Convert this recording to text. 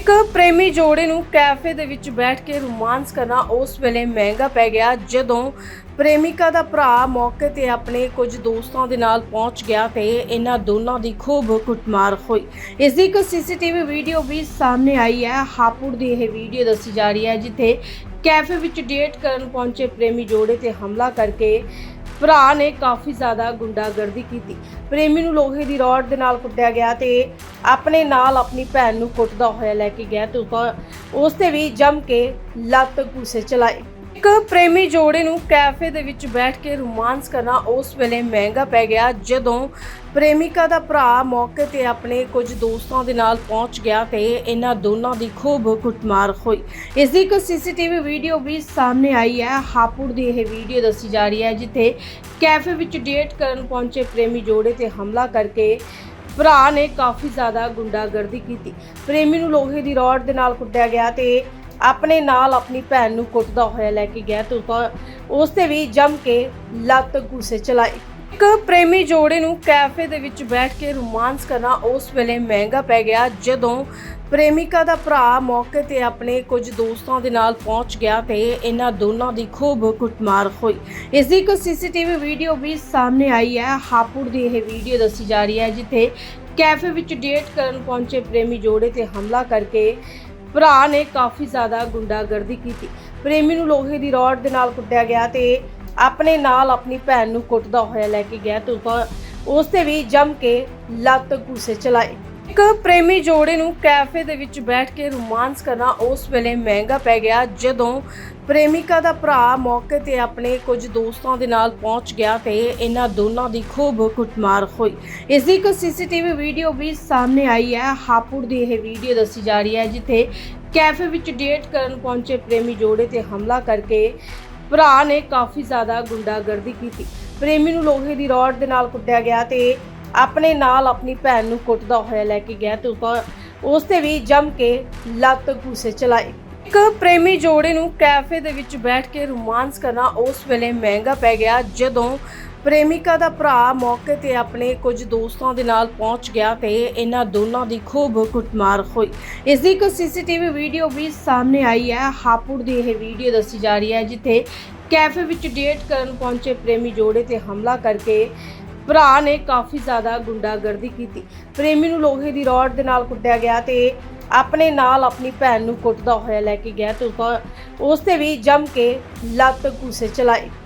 ਇੱਕ ਪ੍ਰੇਮੀ ਜੋੜੇ ਨੂੰ ਕੈਫੇ ਦੇ ਵਿੱਚ ਬੈਠ ਕੇ ਰੋਮਾਂਸ ਕਰਨਾ ਉਸ ਵੇਲੇ ਮਹਿੰਗਾ ਪੈ ਗਿਆ, ਜਦੋਂ ਪ੍ਰੇਮਿਕਾ ਦਾ ਭਰਾ ਮੌਕੇ ਤੇ ਆਪਣੇ ਕੁਝ ਦੋਸਤਾਂ ਦੇ ਨਾਲ ਪਹੁੰਚ ਗਿਆ ਤੇ ਇਹਨਾਂ ਦੋਨਾਂ ਦੀ ਖੂਬ ਕੁੱਟਮਾਰ ਹੋਈ। ਇਸ ਦੀ ਇੱਕ ਸੀਸੀਟੀਵੀ ਵੀਡੀਓ ਵੀ ਸਾਹਮਣੇ ਆਈ ਹੈ। ਹਾਪੁੜ ਦੀ ਇਹ ਵੀਡੀਓ ਦੱਸੀ ਜਾ ਰਹੀ ਹੈ, ਜਿੱਥੇ ਕੈਫੇ ਵਿੱਚ ਡੇਟ ਕਰਨ ਪਹੁੰਚੇ ਪ੍ਰੇਮੀ ਜੋੜੇ ਤੇ ਹਮਲਾ ਕਰਕੇ ਭਰਾ ਨੇ ਕਾਫੀ ਜ਼ਿਆਦਾ ਗੁੰਡਾਗਰਦੀ ਕੀਤੀ। ਪ੍ਰੇਮੀ ਨੂੰ ਲੋਹੇ ਦੀ ਰੋਡ ਦੇ ਨਾਲ ਕੁੱਟਿਆ ਗਿਆ ਤੇ ਆਪਣੇ ਨਾਲ ਆਪਣੀ ਭੈਣ ਨੂੰ ਕੁੱਟਦਾ ਹੋਇਆ ਲੈ ਕੇ ਗਿਆ ਤੇ ਉਸਦਾ ਉਸ ਤੇ ਵੀ ਜੰਮ ਕੇ ਲੱਤ ਘੂਸੇ ਚਲਾਏ। ਇੱਕ ਪ੍ਰੇਮੀ ਜੋੜੇ ਨੂੰ ਕੈਫੇ ਦੇ ਵਿੱਚ ਬੈਠ ਕੇ ਰੋਮਾਂਸ ਕਰਨਾ ਉਸ ਵੇਲੇ ਮਹਿੰਗਾ ਪੈ ਗਿਆ, ਜਦੋਂ ਪ੍ਰੇਮਿਕਾ ਦਾ ਭਰਾ ਮੌਕੇ ਤੇ ਆਪਣੇ ਕੁਝ ਦੋਸਤਾਂ ਦੇ ਨਾਲ ਪਹੁੰਚ ਗਿਆ ਤੇ ਇਹਨਾਂ ਦੋਨਾਂ ਦੀ ਖੂਬ ਕੁੱਟਮਾਰ ਹੋਈ। ਇਸ ਦੀ ਇੱਕ ਸੀਸੀਟੀਵੀ ਵੀਡੀਓ ਵੀ ਸਾਹਮਣੇ ਆਈ ਹੈ। ਹਾਪੁੜ ਦੀ ਇਹ ਵੀਡੀਓ ਦੱਸੀ ਜਾ ਰਹੀ ਹੈ, ਜਿੱਥੇ ਕੈਫੇ ਵਿੱਚ ਡੇਟ ਕਰਨ ਪਹੁੰਚੇ ਪ੍ਰੇਮੀ ਜੋੜੇ ਤੇ ਹਮਲਾ ਕਰਕੇ ਭਰਾ ਨੇ ਕਾਫੀ ਜ਼ਿਆਦਾ ਗੁੰਡਾਗਰਦੀ ਕੀਤੀ। ਪ੍ਰੇਮੀ ਨੂੰ ਲੋਹੇ ਦੀ ਰੋਡ ਦੇ ਨਾਲ ਕੁੱਟਿਆ ਗਿਆ ਤੇ ਆਪਣੇ ਨਾਲ ਆਪਣੀ ਭੈਣ ਨੂੰ ਕੁੱਟਦਾ ਹੋਇਆ ਲੈ ਕੇ ਗਿਆ ਤੇ ਉਸ ਤੇ ਵੀ ਜੰਮ ਕੇ ਲੱਤ ਘੂਸੇ ਚਲਾਏ ਇੱਕ ਪ੍ਰੇਮੀ ਜੋੜੇ ਨੂੰ ਕੈਫੇ ਦੇ ਵਿੱਚ ਬੈਠ ਕੇ ਰੋਮਾਂਸ ਕਰਨਾ ਉਸ ਵੇਲੇ ਮਹਿੰਗਾ ਪੈ ਗਿਆ, ਜਦੋਂ ਪ੍ਰੇਮਿਕਾ ਦਾ ਭਰਾ ਮੌਕੇ ਤੇ ਆਪਣੇ ਕੁਝ ਦੋਸਤਾਂ ਦੇ ਨਾਲ ਪਹੁੰਚ ਗਿਆ ਤੇ ਇਹਨਾਂ ਦੋਨਾਂ ਦੀ ਖੂਬ ਕੁੱਟਮਾਰ ਹੋਈ। ਇਸ ਦੀ ਇੱਕ ਸੀਸੀਟੀਵੀ ਵੀਡੀਓ ਵੀ ਸਾਹਮਣੇ ਆਈ ਹੈ। ਹਾਪੁੜ ਦੀ ਇਹ ਵੀਡੀਓ ਦੱਸੀ ਜਾ ਰਹੀ ਹੈ, ਜਿੱਥੇ ਕੈਫੇ ਵਿੱਚ ਡੇਟ ਕਰਨ ਪਹੁੰਚੇ ਪ੍ਰੇਮੀ ਜੋੜੇ ਤੇ ਹਮਲਾ ਕਰਕੇ ਭਰਾ ਨੇ ਕਾਫੀ ਜ਼ਿਆਦਾ ਗੁੰਡਾਗਰਦੀ ਕੀਤੀ। ਪ੍ਰੇਮੀ ਨੂੰ ਲੋਹੇ ਦੀ ਰੋਡ ਦੇ ਨਾਲ ਕੁੱਟਿਆ ਗਿਆ ਤੇ ਆਪਣੇ ਨਾਲ ਆਪਣੀ ਭੈਣ ਨੂੰ ਕੁੱਟਦਾ ਹੋਇਆ ਲੈ ਕੇ ਗਿਆ ਤੇ ਉਸਦਾ ਉਸ ਤੇ ਵੀ ਜੰਮ ਕੇ ਲੱਤ ਘੂਸੇ ਚਲਾਏ। ਇੱਕ ਪ੍ਰੇਮੀ ਜੋੜੇ ਨੂੰ ਕੈਫੇ ਦੇ ਵਿੱਚ ਬੈਠ ਕੇ ਰੋਮਾਂਸ ਕਰਨਾ ਉਸ ਵੇਲੇ ਮਹਿੰਗਾ ਪੈ ਗਿਆ ਜਦੋਂ ਪ੍ਰੇਮਿਕਾ ਦਾ ਭਰਾ ਮੌਕੇ ਤੇ ਆਪਣੇ ਕੁਝ ਦੋਸਤਾਂ ਦੇ ਨਾਲ ਪਹੁੰਚ ਗਿਆ ਤੇ ਇਹਨਾਂ ਦੋਨਾਂ ਦੀ ਖੂਬ ਕੁੱਟਮਾਰ ਹੋਈ। ਇਸ ਦੀ ਇੱਕ ਸੀਸੀਟੀਵੀ ਵੀਡੀਓ ਵੀ ਸਾਹਮਣੇ ਆਈ ਹੈ। ਹਾਪੁੜ ਦੀ ਇਹ ਵੀਡੀਓ ਦੱਸੀ ਜਾ ਰਹੀ ਹੈ ਜਿੱਥੇ ਕੈਫੇ ਵਿੱਚ ਡੇਟ ਕਰਨ ਪਹੁੰਚੇ ਪ੍ਰੇਮੀ ਜੋੜੇ ਤੇ ਹਮਲਾ ਕਰਕੇ ਭਰਾ ਨੇ ਕਾਫੀ ਜ਼ਿਆਦਾ ਗੁੰਡਾਗਰਦੀ ਕੀਤੀ। ਪ੍ਰੇਮੀ ਨੂੰ ਲੋਹੇ ਦੀ ਰੋਡ ਦੇ ਨਾਲ ਕੁੱਟਿਆ ਗਿਆ ਤੇ ਆਪਣੇ ਨਾਲ ਆਪਣੀ ਭੈਣ ਨੂੰ ਕੁੱਟਦਾ ਹੋਇਆ ਲੈ ਕੇ ਗਿਆ ਤੇ ਉਸਦਾ ਉਸ ਤੇ ਵੀ ਜੰਮ ਕੇ ਲੱਤ ਘੂਸੇ ਚਲਾਏ ਇੱਕ ਪ੍ਰੇਮੀ ਜੋੜੇ ਨੂੰ ਕੈਫੇ ਦੇ ਵਿੱਚ ਬੈਠ ਕੇ ਰੋਮਾਂਸ ਕਰਨਾ ਉਸ ਵੇਲੇ ਮਹਿੰਗਾ ਪੈ ਗਿਆ ਜਦੋਂ ਪ੍ਰੇਮਿਕਾ ਦਾ ਭਰਾ ਮੌਕੇ ਤੇ ਆਪਣੇ ਕੁਝ ਦੋਸਤਾਂ ਦੇ ਨਾਲ ਪਹੁੰਚ ਗਿਆ ਤੇ ਇਹਨਾਂ ਦੋਨਾਂ ਦੀ ਖੂਬ ਕੁੱਟਮਾਰ ਹੋਈ। ਇਸ ਦੀ ਇੱਕ ਸੀਸੀਟੀਵੀ ਵੀਡੀਓ ਵੀ ਸਾਹਮਣੇ ਆਈ ਹੈ। ਹਾਪੁੜ ਦੀ ਇਹ ਵੀਡੀਓ ਦੱਸੀ ਜਾ ਰਹੀ ਹੈ, ਜਿੱਥੇ ਕੈਫੇ ਵਿੱਚ ਡੇਟ ਕਰਨ ਪਹੁੰਚੇ ਪ੍ਰੇਮੀ ਜੋੜੇ ਤੇ ਹਮਲਾ ਕਰਕੇ ਭਰਾ ਨੇ ਕਾਫੀ ਜ਼ਿਆਦਾ ਗੁੰਡਾਗਰਦੀ ਕੀਤੀ। ਪ੍ਰੇਮੀ ਨੂੰ ਲੋਹੇ ਦੀ ਰੋਡ ਦੇ ਨਾਲ ਕੁੱਟਿਆ ਗਿਆ ਤੇ ਆਪਣੇ ਨਾਲ ਆਪਣੀ ਭੈਣ ਨੂੰ ਕੁੱਟਦਾ ਹੋਇਆ ਲੈ ਕੇ ਗਿਆ ਤੇ ਉਸ ਤੇ ਵੀ ਜੰਮ ਕੇ ਲੱਤ ਘੂਸੇ ਚਲਾਈ।